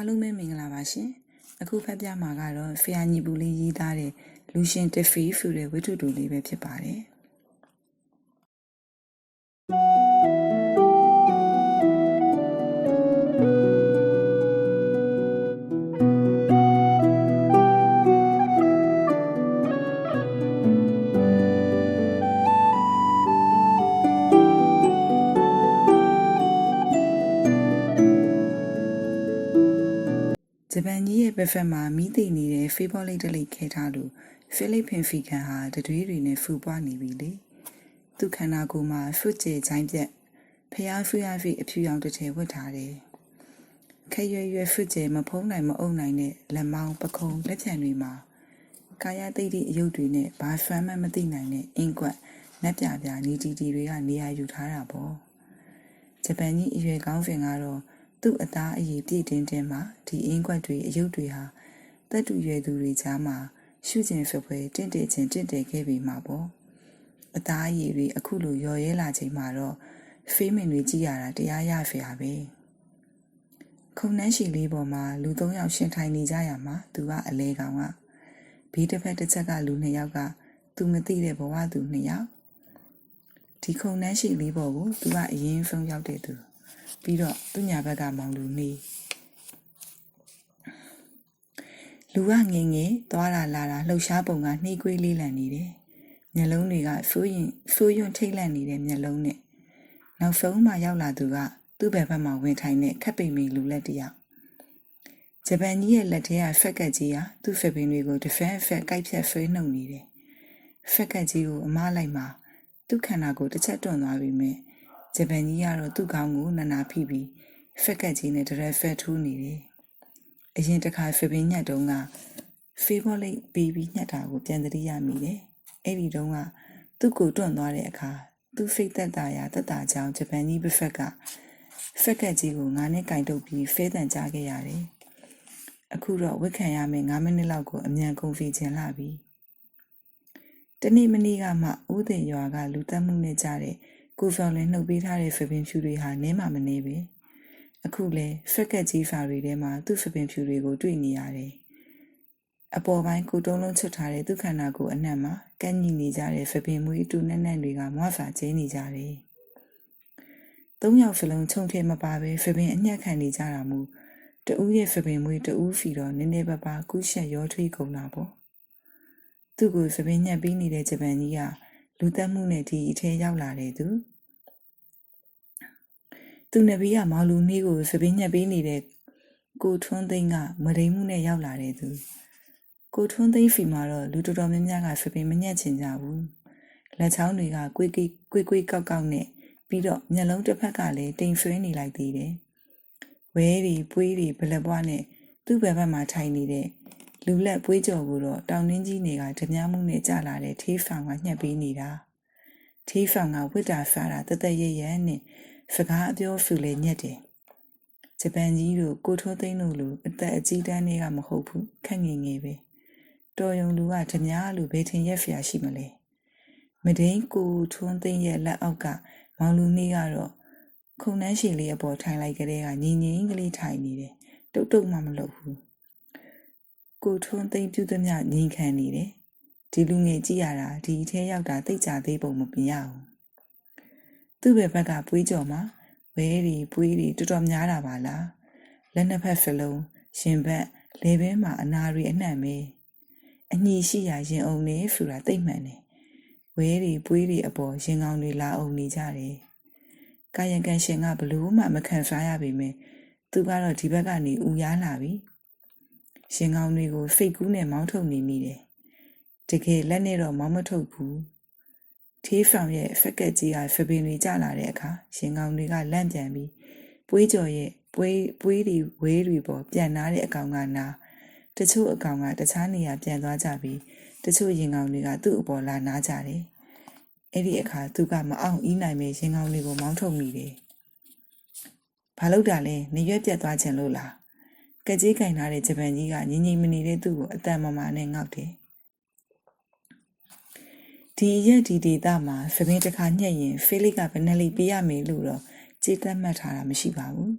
အားလုံးပဲမင်္ဂလာပါရှင်အခုဖတ်ပြမှာကတော့ဖျာညီပူလေးရေးသားတဲ့လူရှင်တဖီဆိုတဲ့ဝိတ္ထုတူလေးပဲဖြစ်ပါတယ် ပန်ကြီးရဲ့ဘက်ဖက်မှာမိသိနေတဲ့ဖေးဘောလိတ်တလိတ်ခဲထားလို့ဖိလိပ္ပင်ဖီကန်ဟာတတွေးတွေနဲ့ဖူပွားနေပြီလေသူခန္ဓာကိုယ်မှာဖွတ်ကျေချိုင်းပြက်ဖျားဖူးရဖီအဖြူရောင်တစ်ထည်ဝတ်ထားတယ်ခဲရွယ်ရွယ်ဖွတ်ကျေမဖုံးနိုင်မအုပ်နိုင်တဲ့လက်မောင်းပခုံးလက်ဖြံတွေမှာကာယသိတိအယုတ်တွေနဲ့ဘာဖမ်းမှမသိနိုင်တဲ့အင်ကွက်နက်ပြပြနီတီတီတွေကနေရာယူထားတာပေါ့ဂျပန်ကြီးအရွယ်ကောင်းဖင်ကတော့ သူ့အသားအရည်ပြည့်တင်းတင်းမှာဒီအင်းကွက်တွေအယုတ်တွေဟာတက်တူရွယ်သူတွေကြားမှာရှုကျင်ဖပွဲတင့်တယ်ချင်းတင့်တယ်ခဲ့ပြီးမှာပေါ့အသားအရည်တွေအခုလိုရော်ရဲလာချိန်မှာတော့ဖေးမင်တွေကြည့်ရတာတရားရဖျာပဲခုံနှန်းရှိလေးပေါ်မှာလူ၃ယောက်ရှင်ထိုင်နေကြရမှာသူကအလဲကောင်ကဘေးတစ်ဖက်တစ်ချက်ကလူနှစ်ယောက်ကသူမသိတဲ့ဘဝသူနှစ်ယောက်ဒီခုံနှန်းရှိလေးပေါ်ကိုသူကအရင်ဆုံးရောက်တဲ့သူ ပြီးတော့သူ့ညာဘက်ကမောင်လူနေလူကငငယ်သွားလာလာတာလှုပ်ရှားပုံကနှိကွေးလေးလံနေတယ်မျက်လုံးတွေကဆိုးရင်ဆိုးရွံ့ထိတ်လန့်နေတဲ့မျက်လုံးနဲ့နောက်ဆုံးမှရောက်လာသူကသူ့ဘက်ဘက်မှာဝင်ထိုင်တဲ့ခက်ပိန်မီလူလက်တယောက်ဂျပန်ကြီးရဲ့လက်ထဲကဖက်ကက်ကြီးဟာသူ့ဖက်ပင်တွေကိုတစ်ဖက်ဖက်ကိုက်ဖြတ်ဆွဲနှုတ်နေတယ်ဖက်ကက်ကြီးကိုအမားလိုက်မှာသူ့ခန္ဓာကိုတစ်ချက်တွန့်သွားပြီမဲ့ ဂျပန်ကြီးကတော့သူ့ခေါင်းကိုနနာဖိပြီးဖက်ကက်ကြီးနဲ့တရက်ဖက်ထူးနေတယ်။အရင်တစ်ခါဖေပင်းညက်တုန်းကဖေဘောလိတ်ပြီးပြီးညက်တာကိုပြန်သတိရမိတယ်။အဲ့ဒီတုန်းကသူ့ကိုတွန့်သွားတဲ့အခါသူ့ဖိတ်သက်တာရာတက်တာကြောင့်ဂျပန်ကြီးဘဖက်ကဖက်ကက်ကြီးကိုငါနဲ့ကင်တုပ်ပြီးဖဲတန်ကြားခဲ့ရတယ်။အခုတော့ဝက်ခံရမယ်9မိနစ်လောက်ကိုအမြန်ကုန်ဖီချင်လာပြီ။တနေ့မနေ့ကမှဦးသိရွာကလူတက်မှုနဲ့ကြတဲ့ ကိုဖော်လင်းနှုတ်ပေးထားတဲ့ဖပင်ဖြူတွေဟာနင်းမှမနေပဲအခုလဲဖက်ကက်ကြီးဖာတွေထဲမှာသူ့ဖပင်ဖြူတွေကိုတွေ့နေရတယ်အပေါ်ပိုင်းကိုတုံးလုံးချွတ်ထားတဲ့သူ့ခန္ဓာကိုယ်အနှံ့မှာကန့်ညီနေကြတဲ့ဖပင်မွေးတူနက်နက်တွေကမွားဖာကျင်းနေကြတယ်သုံးယောက်စလုံးခြုံထဲမပါပဲဖပင်အညက်ခံနေကြတာမူတူးရဲ့ဖပင်မွေးတူးဖီတော့နည်းနည်းပါးပါးကူးရှက်ရောထွေးကုန်တာပေါ့သူ့ကိုဖပင်ညက်ပြီးနေတဲ့ဂျပန်ကြီးကလူသက်မှုနဲ့ဒီအထဲရောက်လာတဲ့သူ သူနဘေးကမောင်လူနှေးကိုစပင်းညက်ပေးနေတဲ့ကိုထွန်းသိန်းကမရိမှုနဲ့ရောက်လာတဲ့သူကိုထွန်းသိန်းဖီမှာတော့လူတော်တော်များများကစပင်းမညက်ချင်ကြဘူးလက်ချောင်းတွေကကွေးကွေးကွေးကွေးကောက်ကောက်နဲ့ပြီးတော့မျက်လုံးတစ်ဖက်ကလည်းတိမ်ဆွဲနေလိုက်သေးတယ်ဝဲတွေပွေးတွေဘလက်ပွားနဲ့သူ့ဘက်ဘက်မှာထိုင်နေတဲ့လူလက်ပွေးကြော်ကိုတော့တောင်နှင်းကြီးတွေကဓမြမှုနဲ့ကြာလာတဲ့ထေးဖောင်ကညှက်ပေးနေတာထေးဖောင်ကဝိတ္တာဖာတာတသက်ရရနဲ့ စကားအပြောဖူလေညက်တယ်ဂျပန်ကြီးတို့ကိုထိုးသိန်းတို့လိုအသက်အကြီးတန်းတွေကမဟုတ်ဘူးခက်ငယ်ငယ်ပဲတော်ယုံလူကဓမြလူဘေးထင်ရက်ဖျာရှိမလဲမဒိန်ကိုထွန်းသိန်းရဲ့လက်အောက်ကမောင်လူနှီးကတော့ခုံနှန်းရှည်လေးအပေါ်ထိုင်လိုက်ကြတဲ့ကညီငင်းကလေးထိုင်နေတယ်တုတ်တုတ်မှမလုပ်ဘူးကိုထွန်းသိန်းပြုသမျှငြိမ်ခံနေတယ်ဒီလူငယ်ကြည့်ရတာဒီအထဲရောက်တာသိကြသေးပုံမပြရဘူး သူ့ဘက်ဘက်ကပွေးကြော်မှာဝဲတွေပွေးတွေတော်တော်များတာပါလားလက်နှစ်ဖက်စလုံးရှင်ဘက်လေဘဲမှာအနာတွေအနှံ့ပဲအညီရှိရာရင်အောင်နေဆိုတာသိမှန်တယ်ဝဲတွေပွေးတွေအပေါ်ရင်ကောင်းတွေလာအောင်နေကြတယ်ကာယကံရှင်ကဘလို့မှမခံစားရပေမဲ့သူကတော့ဒီဘက်ကနေဥရားလာပြီရှင်ကောင်းတွေကိုဖိတ်ကူးနဲ့မောင်းထုတ်နေမိတယ်တကယ်လက်နဲ့တော့မောင်းမထုတ်ဘူး ထေးဆောင်ရဲ့ဖက်ကက်ကြီးကဖပင်တွေကျလာတဲ့အခါရင်ကောင်တွေကလန့်ပြန်ပြီးပွေးကြော်ရဲ့ပွေးပွေးတွေဝေးတွေပေါ်ပြန်နာတဲ့အကောင်ကနာတချို့အကောင်ကတခြားနေရာပြန်သွားကြပြီးတချို့ရင်ကောင်တွေကသူ့အပေါ်လာနာကြတယ်အဲ့ဒီအခါသူကမအောင်အီးနိုင်မဲ့ရင်ကောင်တွေကိုမောင်းထုတ်မိတယ်ဘာလို့တာလဲနေရွက်ပြတ်သွားခြင်းလို့လားကကြီးကင်ထားတဲ့ဂျပန်ကြီးကငြိမ်ငြိမ်မနေတဲ့သူ့ကိုအတန်မမာနဲ့ငေါက်တယ် ဒီရက်ဒီဒေတာမှာဖပင်းတစ်ခါညှက်ရင်ဖေးလိကဘယ်နှလိပေးရမယ်လို့တော့ကြေးသက်မှတ်ထားတာမရှိပါဘူး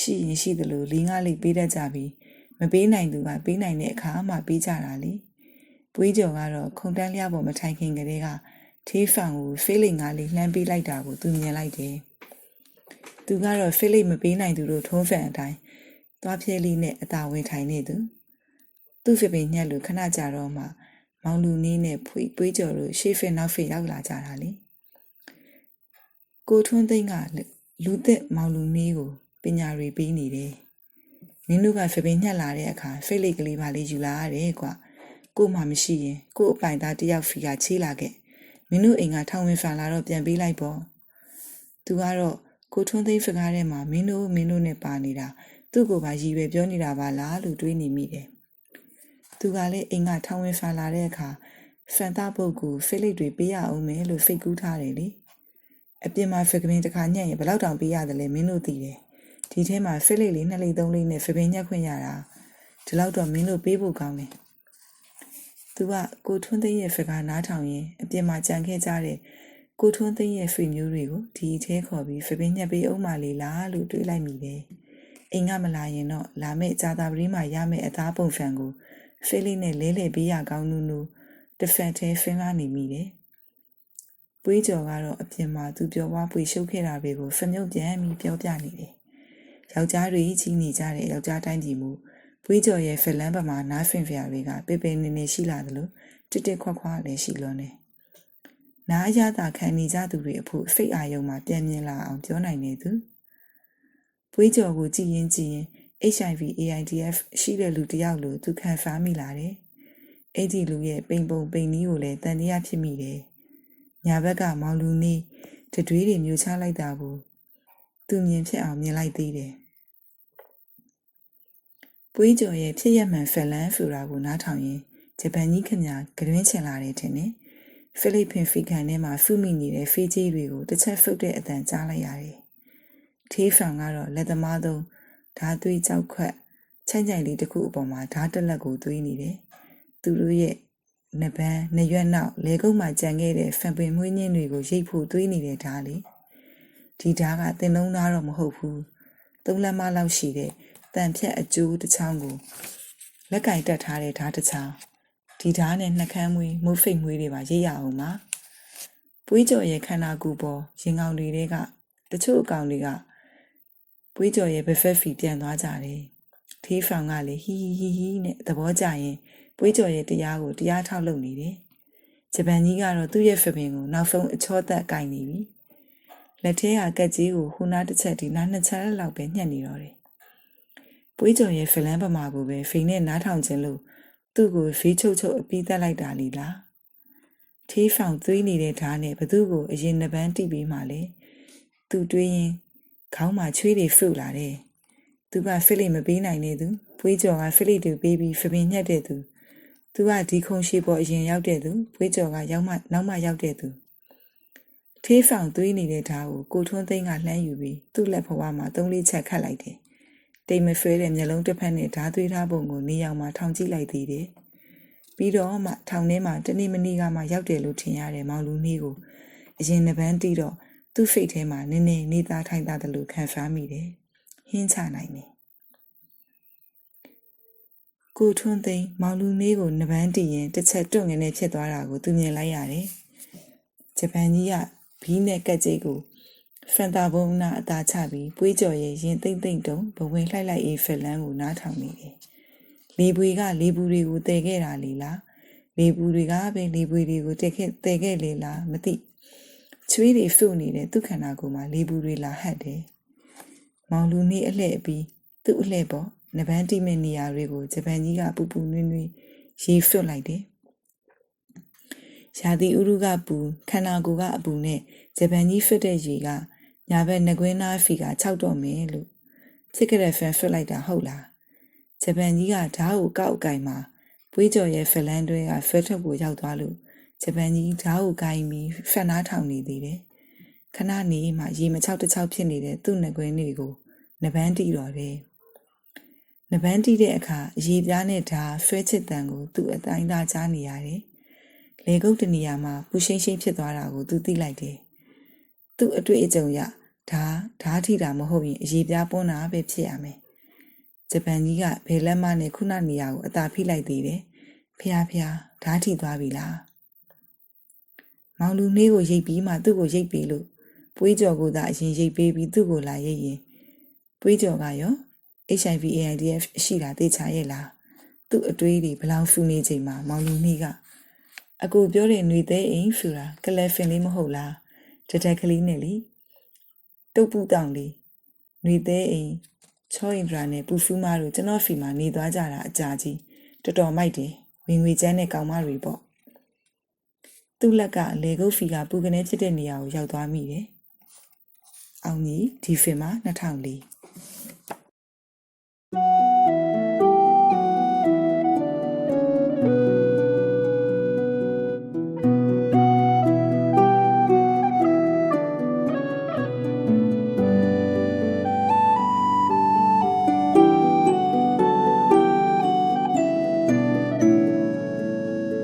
ရှိရင်ရှိသလိုလေးငါးလိပ်ပေးတတ်ကြပြီးမပေးနိုင်သူကပေးနိုင်တဲ့အခါမှပေးကြတာလေပွေးကြော်ကတော့ခုံတန်းလျားပေါ်မထိုင်ခင်ကလေးကထေးဖန်ကိုဖေးလိတ်ငါးလေးလှမ်းပေးလိုက်တာကိုသူမြင်လိုက်တယ်သူကတော့ဖေးလိတ်မပေးနိုင်သူတို့ထုံးဖန်အတိုင်းသွားဖြဲလေးနဲ့အသာဝင်ထိုင်နေသူသူ့ဖေပင်ညက်လို့ခဏကြာတော့မှ မောင်လူနင်းနဲ့ဖွေပွေးကြော်တို့ရှေ့ဖက်နောက်ဖက်ရောက်လာကြတာလေကိုထွန်းသိန်းကလူသက်မောင်လူနင်းကိုပညာတွေပေးနေတယ်နင်းတို့ကဖေပင်ညက်လာတဲ့အခါဖိတ်လိတ်ကလေးပါလေးယူလာရတယ်ကွာကိုမှမရှိရင်ကို့အပိုင်သားတယောက်ဖီကချေးလာခဲ့မင်းတို့အိမ်ကထောင်ဝင်ဖန်လာတော့ပြန်ပေးလိုက်ပေါ့သူကတော့ကိုထွန်းသိန်းစကားထဲမှာမင်းတို့မင်းတို့နဲ့ပါနေတာသူ့ကိုပါရည်ပဲပြောနေတာပါလားလို့တွေးနေမိတယ် သူကလည်းအိမ်ကထောင်ဝင်ဖန်လာတဲ့အခါဖန်သားပုတ်ကိုဖိလိတ်တွေပေးရအောင်မယ်လို့ဖိတ်ကူးထားတယ်လေအပြင်မှာဖက်ကမင်းတစ်ခါညံ့ရင်ဘယ်လောက်တောင်ပေးရတယ်လဲမင်းတို့သိတယ်ဒီထဲမှာဖိလိတ်လေးနှစ်လိတ်သုံးလိတ်နဲ့ဖပင်ညက်ခွင့်ရတာဒီလောက်တော့မင်းတို့ပေးဖို့ကောင်းတယ်သူကကိုထွန်းသိန်းရဲ့ဖကနားထောင်ရင်အပြင်မှာကြံခဲ့ကြတဲ့ကိုထွန်းသိန်းရဲ့ဖေမျိုးတွေကိုဒီထဲခေါ်ပြီးဖပင်ညက်ပေးအောင်မလေးလားလို့တွေးလိုက်မိတယ်အိမ်ကမလာရင်တော့လာမယ့်ဇာတာပရိမှာရမယ့်အသားပုံဖန်ကို ဖိလိတ်နဲ့လဲလှယ်ပေးရကောင်းနူးနူးတစ်ဖက်သေးဖင်းလာနေမိတယ်။ပွေးကြော်ကတော့အပြင်မှာသူပြောဝါပွေရှုပ်ခဲ့တာတွေကိုဖမြုပ်ပြန်ပြီးပြောပြနေတယ်။ယောက်ျားတွေကြီးနေကြတဲ့ယောက်ျားတိုင်းပြည်မူပွေးကြော်ရဲ့ဖလန်ပမာနားဖင်ဖျာတွေကပေပေနေနေရှိလာသလိုတစ်တစ်ခွက်ခွာလည်းရှိလွန်းတယ်။နားရတာခံနေကြသူတွေအဖို့စိတ်အာရုံမှာပြန်မြင်လာအောင်ပြောနိုင်နေသူ။ပွေးကြော်ကိုကြည်ရင်ကြည်ရင် HIV AIDS ရှိတဲ့လူတစ်ယောက်လိုသူခံစားမိလာတယ်။အဲ့ဒီလူရဲ့ပိန်ပုံပိန်နီးကိုလည်းတန်တရားဖြစ်မိတယ်။ညာဘက်ကမောင်လူနေတတွေးတွေမျိုးချလိုက်တာကိုသူမြင်ဖြစ်အောင်မြင်လိုက်သေးတယ်။ပွေးကြော်ရဲ့ဖြစ်ရမှန်ဖက်လန်ဆိုတာကိုနားထောင်ရင်ဂျပန်ကြီးခင်ဗျာကတွင်းချင်လာတယ်ထင်တယ်။ဖိလိပင်ဖီကန်ထဲမှာဖူးမိနေတဲ့ဖေးကြီးတွေကိုတစ်ချက်ဖုတ်တဲ့အတန်ကြားလိုက်ရတယ်။ထေးဖန်ကတော့လက်သမားသုံး ဓာသွေးကြောက်ခွက်ချိုင်ချိုင်လေးတစ်ခုအပေါ်မှာဓာတက်လက်ကိုသွေးနေတယ်။သူတို့ရဲ့နှပန်းနှရွက်နောက်လေကုတ်မှကြံခဲ့တဲ့ဖန်ပင်မွေးညင်းတွေကိုရိတ်ဖို့သွေးနေတဲ့ဓာလေ။ဒီဓာကတင်လုံးသားတော့မဟုတ်ဘူး။သုံးလက်မလောက်ရှိတဲ့တန်ဖြတ်အကျိုးတစ်ချောင်းကိုလက်ကင်တက်ထားတဲ့ဓာတစ်ချောင်းဒီဓာနဲ့နှကန်းမွေးမုတ်ဖိတ်မွေးတွေပါရိတ်ရအောင်ပါ။ပွေးကြော်ရဲ့ခန္ဓာကိုယ်ပေါ်ရင်ကောင်တွေကတချို့အကောင်တွေက ပွေးကြော်ရဲ့ဘဖက်ဖီပြန်သွားကြတယ်။ထေးဖောင်ကလည်းဟီဟီဟီဟီနဲ့သဘောကျရင်ပွေးကြော်ရဲ့တရားကိုတရားထောက်လုပ်နေတယ်။ဂျပန်ကြီးကတော့သူ့ရဲ့ဖပင်ကိုနောက်ဆုံးအချောသက်ကင်နေပြီ။လက်ထဲကကက်ကြီးကိုဟိုနားတစ်ချက်ဒီနားနှစ်ချက်လောက်ပဲညှက်နေတော့တယ်။ပွေးကြော်ရဲ့ဖလန်ပမာကိုပဲဖိန်နဲ့နားထောင်ခြင်းလို့သူ့ကိုဖေးချုပ်ချုပ်အပီးသက်လိုက်တာလीလား။ထေးဖောင်သွေးနေတဲ့ဓာတ်နဲ့ဘသူ့ကိုအရင်နှပန်းတိပြီးမှလေ။သူတွေးရင် ခေါင်းမှာချွေးတွေဖုတ်လာတယ်။သူကဖိလိမပေးနိုင်နေသူ။ပွေးကျော်ကဖိလိတူပေးပြီးဖပင်ညက်တဲ့သူ။သူကဒီခုံရှိပေါ်အရင်ရောက်တဲ့သူ။ပွေးကျော်ကရောက်မှနောက်မှရောက်တဲ့သူ။ထေးဆောင်သွေးနေတဲ့ဓာတ်ကိုကိုထွန်းသိန်းကလှမ်းယူပြီးသူ့လက်ဖွားမှာသုံးလေးချက်ခတ်လိုက်တယ်။တိမ်မဆွဲတဲ့မျက်လုံးတစ်ဖက်နဲ့ဓာတ်သွေးထားပုံကိုနေအောင်မှထောင်ကြည့်လိုက်သေးတယ်။ပြီးတော့မှထောင်ထဲမှာတနေ့မနေ့ကမှရောက်တယ်လို့ထင်ရတဲ့မောင်လူနှီးကိုအရင်နှပန်းတီးတော့ သူ့ဖိတ်ထဲမှာနည်းနည်းနေသားထိုင်သားတယ်လို့ခံစားမိတယ်။ဟင်းချနိုင်တယ်။ကိုထွန်းသိန်းမောင်လူနေကိုနပန်းတည်ရင်တစ်ချက်တွန့်ငနေဖြစ်သွားတာကိုသူမြင်လိုက်ရတယ်။ဂျပန်ကြီးကဘီးနဲ့ကက်ကြိတ်ကိုဖန်တာဘုံနာအသာချပြီးပွေးကြော်ရဲ့ရင်သိမ့်သိမ့်တုံဘဝင်လှိုက်လိုက်အေးဖက်လန်းကိုနားထောင်နေတယ်။လေပွေကလေပူတွေကိုတည်ခဲ့တာလေလား။လေပူတွေကပဲလေပွေတွေကိုတည်ခဲ့တည်ခဲ့လေလားမသိ။ ချွေးတွေစုနေတဲ့သူ့ခန္ဓာကိုယ်မှာလေဘူးတွေလာဟပ်တယ်။မောင်လူနေအလှဲ့ပြီးသူ့အလှဲ့ပေါ်နဗန်းတိမဲ့နေရာတွေကိုဂျပန်ကြီးကပူပူနွေးနွေးရေဖွတ်လိုက်တယ်။ရာသီဥတုကပူခန္ဓာကိုယ်ကအပူနဲ့ဂျပန်ကြီးဖွတ်တဲ့ရေကညာဘက်နှကွင်းသားဖီက၆တော့မယ်လို့ဖြစ်ကြတဲ့ဖန်ဖွတ်လိုက်တာဟုတ်လား။ဂျပန်ကြီးကဓာတ်ကိုကောက်အကင်မှာပွေးကြော်ရဲ့ဖလန်တွဲကဖက်ထက်ကိုရောက်သွားလို့ ဂျပန်ကြီးဓာတ်ကိုကိုင်းပြီးဖက်နားထောင်နေသေးတယ်ခဏနေမှရေမချောက်တချောက်ဖြစ်နေတဲ့သူ့နှကွင်းတွေကိုနပန်းတီးတော်တယ်နပန်းတီးတဲ့အခါရေပြားနဲ့ဓာတ်ဆွဲချစ်တန်ကိုသူ့အတိုင်းသားကြားနေရတယ်လေကုတ်တနေရာမှာပူရှိန်ရှိန်ဖြစ်သွားတာကိုသူသိလိုက်တယ်သူ့အတွေ့အကြုံရဓာဓာထိတာမဟုတ်ရင်အရေးပြားပွန်းတာပဲဖြစ်ရမယ်ဂျပန်ကြီးကဘယ်လက်မနဲ့ခုနနေရာကိုအသာဖိလိုက်သေးတယ်ဖះဖះဓာထိသွားပြီလား မောင်လူနှေးကိုရိတ်ပြီးမှသူ့ကိုရိတ်ပြီးလို့ပွေးကြော်ကိုသာအရင်ရိတ်ပေးပြီးသူ့ကိုလာရိတ်ရင်ပွေးကြော်ကရော HIV AIDS ရှိတာသိချရဲ့လားသူ့အတွေးတွေဘလောင်ဖူနေချိန်မှာမောင်လူနှေးကအကိုပြောတဲ့ຫນွေသေးအိမ်ဆိုတာကလဖင်လေးမဟုတ်လားတတက်ကလေးနဲ့လေတုတ်ပူတောင်လေးຫນွေသေးအိမ်ချောအင်ဒရာနဲ့ပူဖူးမတို့ကျွန်တော်ဖီမှာနေသွားကြတာအကြာကြီးတော်တော်မိုက်တယ်ဝင်ငွေချမ်းတဲ့ကောင်မတွေပေါ့ သူ့လက်ကလေကုတ်ဖီကပူကနေဖြစ်တဲ့နေရာကိုရောက်သွားမိတယ်အောင်ကြီးဒီဖင်မှာ2004